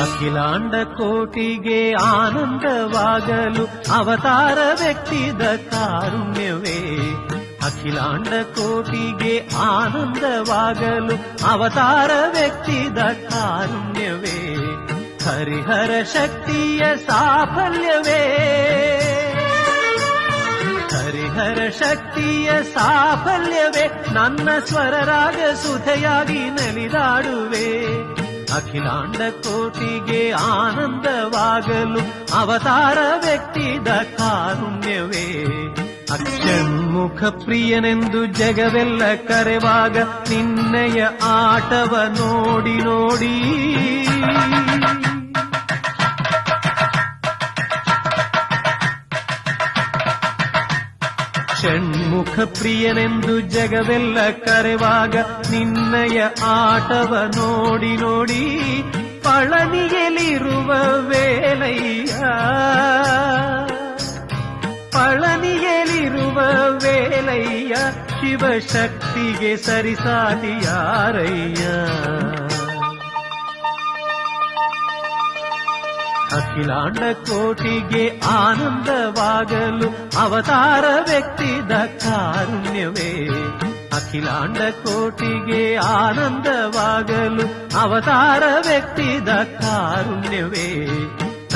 ಅಖಿಲಾಂಡ ಕೋಟಿಗೆ ಆನಂದವಾಗಲು ಅವತಾರ ವ್ಯಕ್ತಿದ ಕಾರುಣ್ಯವೇ. ಅಖಿಲಾಂಡ ಕೋಟಿಗೆ ಆನಂದವಾಗಲು ಅವತಾರ ವ್ಯಕ್ತಿದ ಕಾರುಣ್ಯವೇ. ಹರಿಹರ ಶಕ್ತಿಯ ಸಾಫಲ್ಯವೇ? ಹರಿಹರ ಶಕ್ತಿಯ ಸಾಫಲ್ಯವೇ? ನನ್ನ ಸ್ವರರಾಗ ಸುಧೆಯಾಗಿ ನಲಿದಾಡುವೆ. ಅಖಿಲಾಂಡ ಕೋಟಿಗೆ ಆನಂದವಾಗಲು ಅವತಾರ ವ್ಯಕ್ತಿದ ಕಾರುಣ್ಯವೇ. ಅಕ್ಷನ್ಮುಖ ಪ್ರಿಯನೆಂದು ಜಗವೆಲ್ಲ ಕರೆವಾಗ ನಿನ್ನಯ ಆಟವ ನೋಡಿ ನೋಡಿ. ಷಣ್ಮುಖ ಪ್ರಿಯನೆಂದು ಜಗವೆಲ್ಲ ಕರೆವಾಗ ನಿನ್ನಯ ಆಟವ ನೋಡಿ ನೋಡಿ ಪಳನಿಯಲಿರುವ ವೇಲಯ್ಯ ಪಳನಿಯಲಿರುವ ವೇಲಯ್ಯ ಶಿವಶಕ್ತಿಗೆ ಸರಿಸಾಟಿಯಾರಯ್ಯ ಅಖಿಲಾಂಡ ಕೋಟಿಗೆ ಆನಂದವಾಗಲು ಅವತಾರ ವ್ಯಕ್ತಿದ ಕಾರುಣ್ಯವೇ. ಅಖಿಲಾಂಡ ಕೋಟಿಗೆ ಆನಂದವಾಗಲು ಅವತಾರ ವ್ಯಕ್ತಿದ ಕಾರುಣ್ಯವೇ.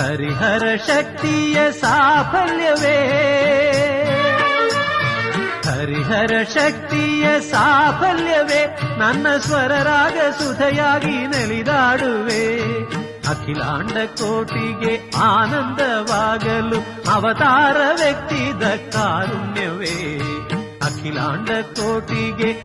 ಹರಿಹರ ಶಕ್ತಿಯ ಸಾಫಲ್ಯವೇ. ಹರಿಹರ ಶಕ್ತಿಯ ಸಾಫಲ್ಯವೇ. ನನ್ನ ಸ್ವರರಾಗ ಸುಧೆಯಾಗಿ ನಲಿದಾಡುವೆ. ಅಖಿಲಾಂಡ ಕೋಟಿಗೆ ಆನಂದವಾಗಲು ಅವತಾರ ವ್ಯಕ್ತಿದ ಕಾರುಣ್ಯವೇ. ಅಖಿಲಾಂಡ ಕೋಟಿಗೆ